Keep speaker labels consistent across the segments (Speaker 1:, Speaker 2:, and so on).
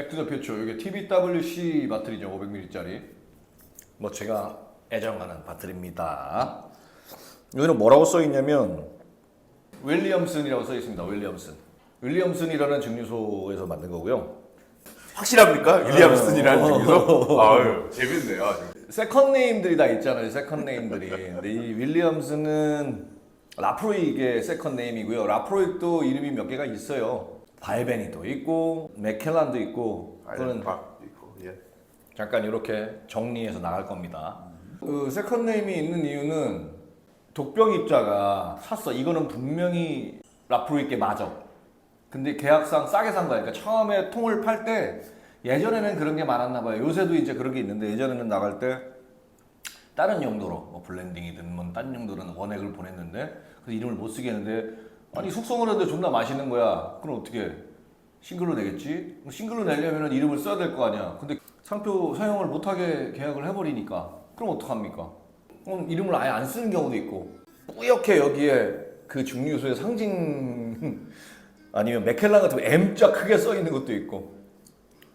Speaker 1: 백투더 퓨처 이게 TBWC 바틀이죠 500ml짜리 뭐 제가 애정하는 바틀입니다 여기는 뭐라고 써 있냐면 윌리엄슨이라고 써 있습니다 윌리엄슨 윌리엄슨이라는 증류소에서 만든 거고요
Speaker 2: 확실합니까? 윌리엄슨이라는 중에서? 아유 재밌네요.
Speaker 1: 세컨 네임들이 다 있잖아요. 세컨 네임들이. 근데 이 윌리엄스는 라프로이게 세컨 네임이고요. 라프로이도 이름이 몇 개가 있어요. 발베니도 있고 맥켈란도 있고 그거는
Speaker 2: 박 있고 예.
Speaker 1: 잠깐 이렇게 정리해서 나갈 겁니다. 그 세컨 네임이 있는 이유는 독병 입자가 샀어. 이거는 분명히 라프로이게 맞아. 근데 계약상 싸게 산 거야. 그러니까 처음에 통을 팔 때 예전에는 그런 게 많았나 봐요. 요새도 이제 그런 게 있는데 예전에는 나갈 때 다른 용도로 뭐 블렌딩이든 뭐 다른 용도로는 원액을 보냈는데 그 이름을 못 쓰게 했는데 아니 숙성을 했는데 존나 맛있는 거야. 그럼 어떻게 해? 싱글로 내겠지? 뭐 싱글로 내려면 이름을 써야 될 거 아니야. 근데 상표 사용을 못하게 계약을 해버리니까 그럼 어떡합니까? 그럼 이름을 아예 안 쓰는 경우도 있고 뿌옇게 여기에 그 증류소의 상징 아니면 맥켈란 같은 M자 크게 써 있는 것도 있고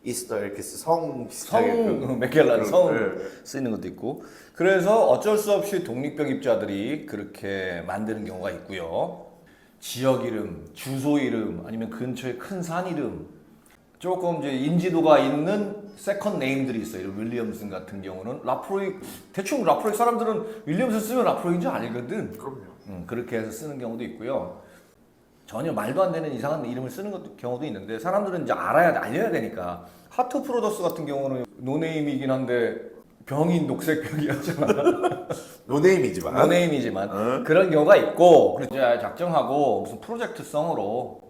Speaker 2: 이스터 이렇게
Speaker 1: 성성
Speaker 2: 비슷하게 그-
Speaker 1: 맥켈란 성
Speaker 2: 네.
Speaker 1: 쓰이는 것도 있고 그래서 어쩔 수 없이 독립병 입자들이 그렇게 만드는 경우가 있고요 지역 이름, 주소 이름 아니면 근처에 큰 산 이름 조금 이제 인지도가 있는 세컨 네임들이 있어요. 윌리엄슨 같은 경우는 라프로이 대충 라프로이 사람들은 윌리엄슨 쓰면 라프로이인 줄 알거든.
Speaker 2: 그럼요.
Speaker 1: 음, 그렇게 해서 쓰는 경우도 있고요. 전혀 말도 안 되는 이상한 이름을 쓰는 것도, 경우도 있는데 사람들은 이제 알아야 알려야 되니까 하트 프로더스 같은 경우는 노네임이긴 한데 병인 녹색 병이었잖아.
Speaker 2: 노네임이지만
Speaker 1: 노네임이지만 그런 경우가 있고 이제 작정하고 무슨 프로젝트성으로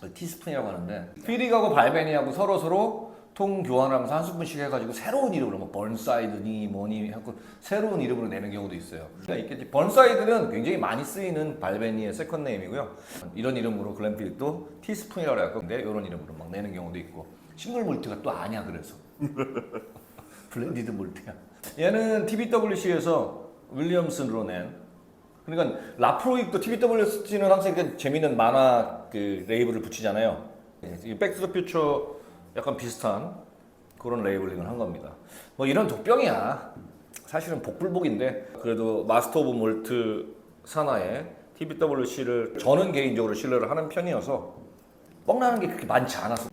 Speaker 1: 그 티스푼이라고 하는데 피릭하고 발베니하고 서로 서로 통 교환하면서 한 스푼씩 해가지고 새로운 이름으로 뭐 번사이드니 뭐니 하고 새로운 이름으로 내는 경우도 있어요. 그러니까 있겠지. 번사이드는 굉장히 많이 쓰이는 발베니의 세컨 네임이고요. 이런 이름으로 글램피릭도 티스푼이라고 해갖고 근데 이런 이름으로 막 내는 경우도 있고 싱글 몰트가 또 아니야 그래서 블렌디드 몰트야. 얘는 TBWC에서 윌리엄슨으로 낸. 그러니까 라프로익도 TBWC는 항상 재밌는 만화 그 레이블을 붙이잖아요. 이 백투더 퓨처 약간 비슷한 그런 레이블링을 한 겁니다. 뭐 이런 독병이야. 사실은 복불복인데 그래도 마스터 오브 몰트 산하에 TBWC를 저는 개인적으로 신뢰를 하는 편이어서 뻥나는 게 그렇게 많지 않았어.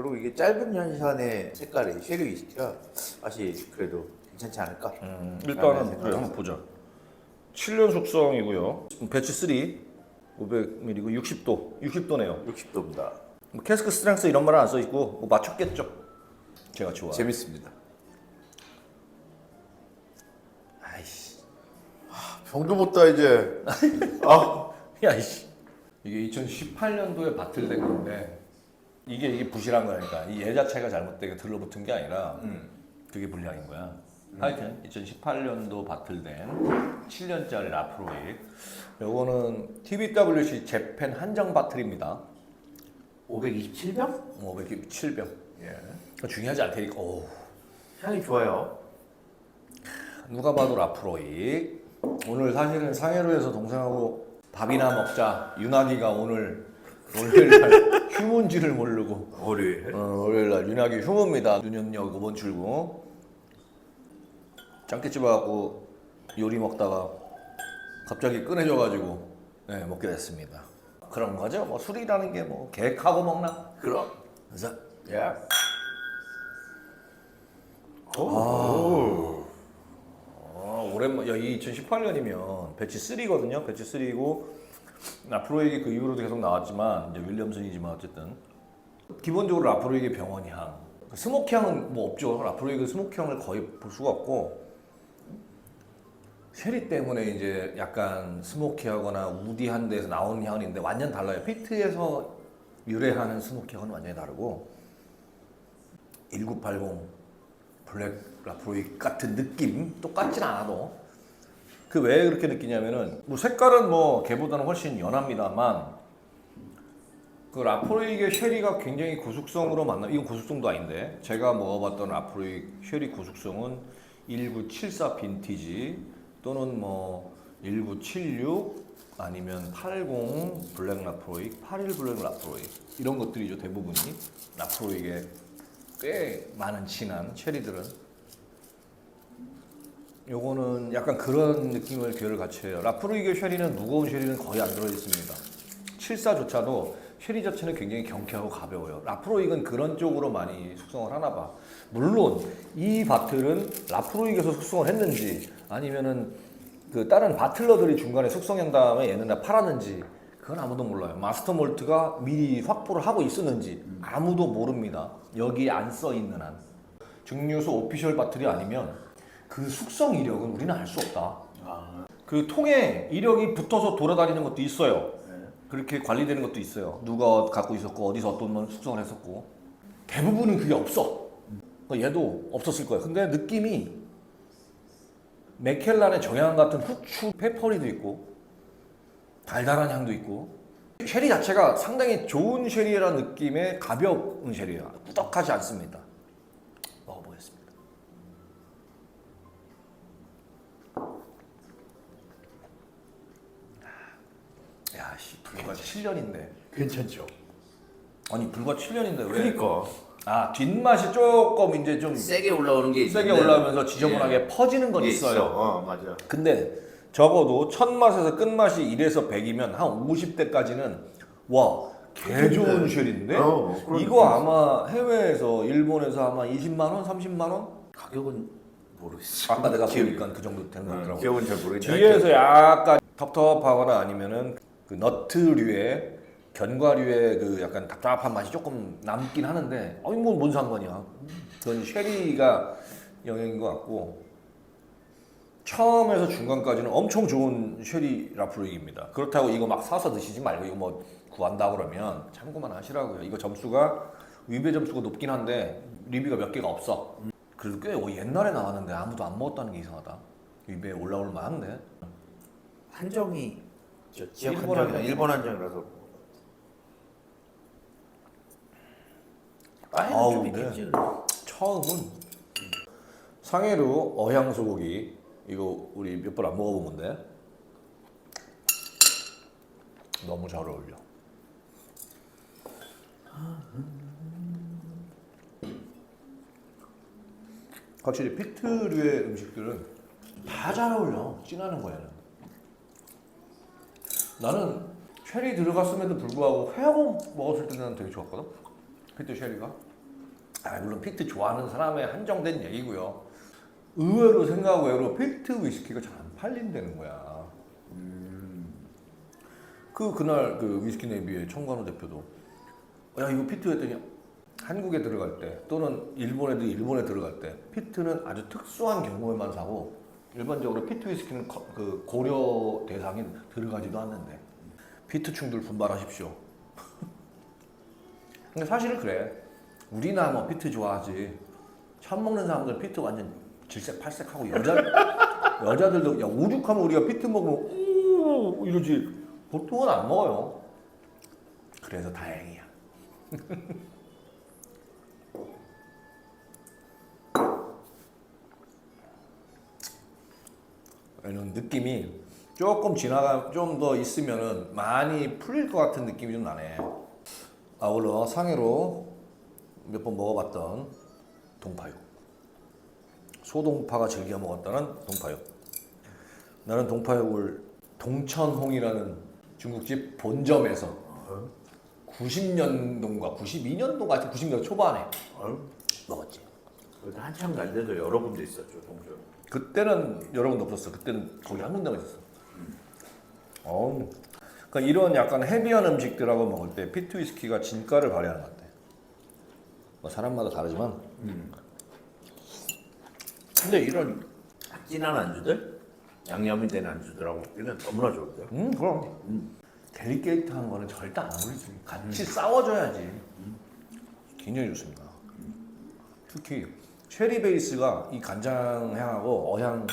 Speaker 2: 그리고 이게 짧은 연산의 색깔이 쉐리 위스키가 맛이 그래도 괜찮지 않을까?
Speaker 1: 음, 일단은 그래, 한번 보자. 7년 숙성이고요. 배치 3 500ml고 60도, 60도네요.
Speaker 2: 60도입니다.
Speaker 1: 뭐 캐스크 스트렝스 이런 말은 안 써 있고 뭐 맞췄겠죠. 제가 좋아.
Speaker 2: 재밌습니다.
Speaker 1: 아이씨.
Speaker 2: 병도 못 다 이제. 아
Speaker 1: 야 이씨. 이게 2018년도에 바틀된 건데 이게 이게 부실한 거니까 이애 자체가 잘못되게 들러붙은 게 아니라 그게 불량인 거야. 하여튼 2018년도 바틀된 7년짜리 라프로이. 요거는 TBWC 재팬 한정 바틀입니다.
Speaker 2: 527병?
Speaker 1: 507병.
Speaker 2: 예.
Speaker 1: 중요하지 않 테니까. 오.
Speaker 2: 향이 좋아요.
Speaker 1: 누가 봐도 라프로이. 오늘 사실은 상해로에서 동생하고 밥이나 먹자. 윤학이가 오늘 월요일 날 휴문지를 모르고
Speaker 2: 월요일.
Speaker 1: 어, 월요일 날 윤학이 휴무입니다. 윤현역 5번 출구. 짱깨집 와갖고 요리 먹다가 갑자기 꺼내줘가지고 네, 먹게 됐습니다. 그런 거죠. 뭐 술이라는 게 뭐 계획하고 먹나?
Speaker 2: 그럼.
Speaker 1: 그래서
Speaker 2: 예.
Speaker 1: 어, 오랜만, 야, 이 2018년이면 배치 3거든요. 배치 3고 라프로에게 그 이후로도 계속 나왔지만 이제 윌리엄슨이지만 어쨌든 기본적으로 라프로에게 병원 향, 그 스모키 향은 뭐 없죠. 라프로에게 스모키 향을 거의 볼 수가 없고 쉐리 때문에 이제 약간 스모키하거나 우디한 데서 나오는 향은 있는데 완전 달라요. 피트에서 유래하는 스모키 향은 완전히 다르고 1980 블랙 라프로이 같은 느낌 똑같진 않아도 그 왜 그렇게 느끼냐면은 뭐 색깔은 뭐 걔보다는 훨씬 연합니다만 그 라프로이의 쉐리가 굉장히 고숙성으로 만나 이건 고숙성도 아닌데 제가 먹어봤던 라프로이 쉐리 고숙성은 1974 빈티지 또는 뭐 1976 아니면 80 블랙 라프로이 81 블랙 라프로이 이런 것들이죠 대부분이. 라프로이의 꽤 많은 진한 체리들은 요거는 약간 그런 느낌을 결을 같이 해요. 라프로이게 쉐리는 무거운 쉐리는 거의 안 들어 있습니다. 74조차도 쉐리 자체는 굉장히 경쾌하고 가벼워요. 라프로익은 그런 쪽으로 많이 숙성을 하나 봐. 물론 이 바틀은 라프로익에서 숙성을 했는지 아니면은 그 다른 바틀러들이 중간에 숙성한 다음에 얘는 다 팔았는지 그건 아무도 몰라요. 마스터 몰트가 미리 확보를 하고 있었는지 아무도 모릅니다. 여기에 안써 있는 한. 증류소 오피셜 바틀이 아니면 그 숙성 이력은 우리는 알 수 없다.
Speaker 2: 아,
Speaker 1: 그 통에 이력이 붙어서 돌아다니는 것도 있어요.
Speaker 2: 네.
Speaker 1: 그렇게 관리되는 것도 있어요. 누가 갖고 있었고 어디서 어떤 걸 숙성을 했었고 대부분은 그게 없어. 그러니까 얘도 없었을 거예요. 근데 느낌이 맥켈란의 정향 같은 후추 페퍼리도 있고 달달한 향도 있고 쉐리 자체가 상당히 좋은 쉐리라는 느낌의 가벼운 쉐리야. 꾸덕하지 않습니다. 야, 씨, 불과 7년인데.
Speaker 2: 괜찮죠.
Speaker 1: 아니, 불과 7년인데 왜?
Speaker 2: 그러니까
Speaker 1: 아, 뒷맛이 조금 이제 좀
Speaker 2: 세게 올라오는 게
Speaker 1: 세게
Speaker 2: 있는데
Speaker 1: 올라오면서 지저분하게 퍼지는 건
Speaker 2: 예,
Speaker 1: 있어요.
Speaker 2: 있어. 어, 맞아.
Speaker 1: 근데 적어도 첫 맛에서 끝 맛이 1에서 100이면 한 50대까지는 와, 개 좋은 쉘인데
Speaker 2: 어, 그런
Speaker 1: 이거 아마 해외에서 일본에서 아마 20만 원, 30만 원?
Speaker 2: 가격은 모르겠어.
Speaker 1: 아까 내가 보니까 그 정도 되는 것
Speaker 2: 어,
Speaker 1: 같더라고.
Speaker 2: 기억은 잘 모르겠는데
Speaker 1: 뒤에서 약간 텁텁하거나 아니면은 그 너트류의 견과류의 그 약간 답답한 맛이 조금 남긴 하는데 아니 뭐 뭔 상관이야. 그건 쉐리가 영향인 것 같고 처음에서 중간까지는 엄청 좋은 쉐리 라프로익입니다. 그렇다고 이거 막 사서 드시지 말고 이거 뭐 구한다 그러면 참고만 하시라고요. 이거 점수가 위배 점수가 높긴 한데 리뷰가 몇 개가 없어. 그래도 꽤 어, 옛날에 나왔는데 아무도 안 먹었다는 게 이상하다. 위배에 올라올 만한데.
Speaker 2: 한정이 저 지역
Speaker 1: 일본
Speaker 2: 한정이라
Speaker 1: 한정.
Speaker 2: 일본 한정이라서
Speaker 1: 아우,
Speaker 2: 좀
Speaker 1: 네.
Speaker 2: 있겠지.
Speaker 1: 처음은 상해로 어향 소고기 이거 우리 몇 번 안 먹어본 건데 너무 잘 어울려. 확실히 피트류의 음식들은 다 잘 어울려. 진하는 거에는. 나는 쉐리 들어갔음에도 불구하고 회하고 먹었을 때는 되게 좋았거든. 피트 쉐리가. 아, 물론 피트 좋아하는 사람의 한정된 얘기고요. 의외로 생각 외로 피트 위스키가 잘 안 팔린다는 거야. 그 그날 그 위스키 네비의 청관호 대표도 야 이거 피트 했더니 한국에 들어갈 때 또는 일본에도 일본에 들어갈 때 피트는 아주 특수한 경우에만 사고 일반적으로 피트 위스키는 거- 그 고려 대상에 들어가지도 않는데 피트 충들 분발하십시오. 근데 사실은 그래. 우리나 뭐 피트 좋아하지. 처음 먹는 사람들 피트 완전 질색 팔색하고 여자 여자들도 야 오죽하면 우리가 피트 먹으면 오 이러지. 보통은 안 먹어요. 그래서 다행이야. 이런 느낌이 조금 지나가 좀 더 있으면은 많이 풀릴 것 같은 느낌이 좀 나네. 아울러 상해로 몇 번 먹어봤던 동파육. 소동파가 즐겨 먹었다는 동파육. 나는 동파육을 동천홍이라는 중국집 본점에서 90년도인가 92년도 같은 90년도 초반에 먹었지.
Speaker 2: 한참 갈 때도 여러 군데 있었죠 동전.
Speaker 1: 그때는 여러 군데 없었어. 그때는 거기 한 군데만 있었어. 어. 그러니까 이런 약간 헤비한 음식들하고 먹을 때 피트 위스키가 진가를 발휘하는 것 같아. 뭐 사람마다 다르지만. 근데 이런
Speaker 2: 진한 안주들, 양념이 된 안주들하고 먹기는 너무나 좋은데요.
Speaker 1: 음 그럼 데리케이트 한 거는 절대 안 어울리지. 같이 싸워줘야지. 굉장히 좋습니다. 특히 체리 베이스가 이 간장 향하고 어향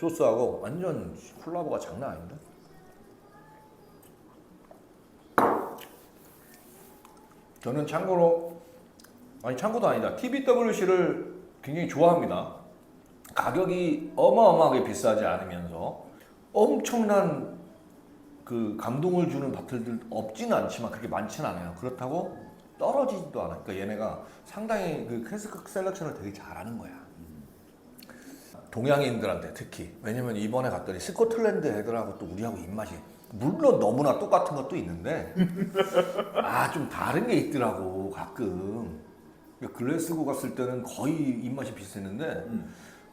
Speaker 1: 소스하고 완전 콜라보가 장난 아닌데? 저는 참고로 아니 참고도 아니다. TBWC를 굉장히 좋아합니다. 가격이 어마어마하게 비싸지 않으면서 엄청난 그 감동을 주는 바틀들 없지는 않지만 그렇게 많지는 않아요. 그렇다고 떨어지지도 않아. 그러니까 얘네가 상당히 그 캐스크 셀렉션을 되게 잘하는 거야. 동양인들한테 특히 왜냐면 이번에 갔더니 스코틀랜드 애들하고 또 우리하고 입맛이 물론 너무나 똑같은 것도 있는데 아 좀 다른 게 있더라고 가끔 그러니까 글래스고 갔을 때는 거의 입맛이 비슷했는데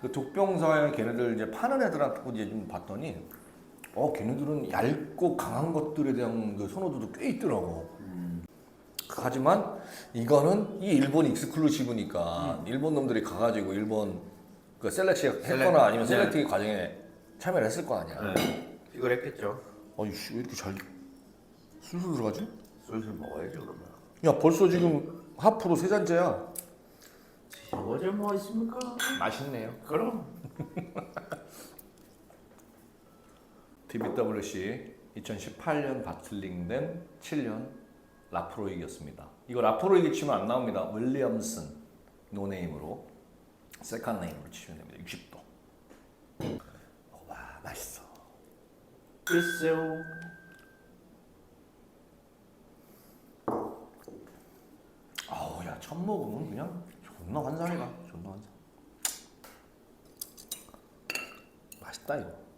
Speaker 1: 그 독병사에 걔네들 이제 파는 애들한테 이제 좀 봤더니 어 걔네들은 얇고 강한 것들에 대한 그 선호도도 꽤 있더라고 하지만 이거는 이 일본 익스클루시브니까 일본 놈들이 가가지고 일본 그 셀렉시
Speaker 2: 셀렉-
Speaker 1: 했거나 아니면
Speaker 2: 네.
Speaker 1: 셀렉팅 과정에 참여를 했을 거 아니야.
Speaker 2: 네. 이걸 했겠죠.
Speaker 1: 아니 씨, 왜 이렇게 잘 술술 들어가지?
Speaker 2: 술술 먹어야죠 그러면.
Speaker 1: 야 벌써 지금 하프로 세 잔째야.
Speaker 2: 어제 뭐 있습니까?
Speaker 1: 맛있네요.
Speaker 2: 그럼.
Speaker 1: DBWC 2018년 바틀링 된 7년 라프로이기였습니다. 이거 라프로이기 치면 안 나옵니다. 윌리엄슨 노네임으로 세컨 네임으로 치시면 됩니다. 60도. 와 맛있어.
Speaker 2: 글쎄요.
Speaker 1: 아우 야 첫 먹으면 그냥 존나 환상이다. 존나 환상. 맛있다 이거.